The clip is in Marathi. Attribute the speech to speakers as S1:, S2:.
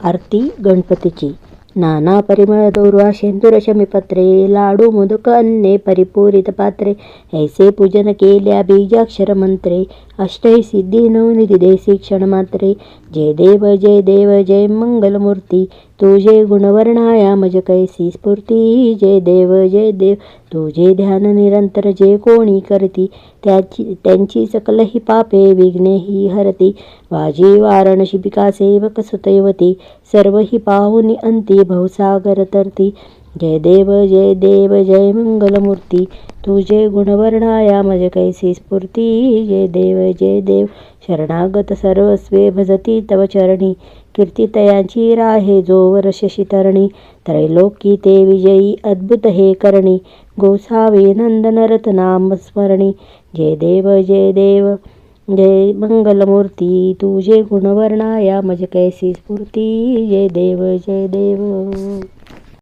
S1: आरती गणपतीची. नाना परिमळ दौर्वा शेंदूर शमीपत्रे लाडू मोदक अन्ने परिपूरित पात्रे. ऐसे पूजन केल्या बीजाक्षर मंत्रे अष्टै सिद्धी नवनिधी देसी क्षण मात्रे जय देव जय देव जय मंगलमूर्ती तुझे गुणवर्णाया मज कैसी स्फूर्ती जय देव जय देव तुझे ध्यान निरंतर जे कोणी करती त्याची त्यांची सकलही पापे विघ्नेही हरती वाजी वारण शिबिका सेवक सुतैवती सर्व ही पाहुनी अंती भवसागर तरती जय देव जय देव जय मंगलमूर्ती. तुझे गुणवर्णाया मज कैसी स्फूर्ती. जय देव जय देव. शरणागत सर्वस्वे भजती तव चरणी. कीर्तितयांची राहे जोवर शशी तरणी त्रैलोकी ते विजयी अद्भुत हे करणी. गोसावी नंदन नाम स्मरणी. जय देव जय देव. जय मंगलमूर्ती. तुझे गुणवर्णाया मज कैसी स्फूर्ती. जय देव जय देव.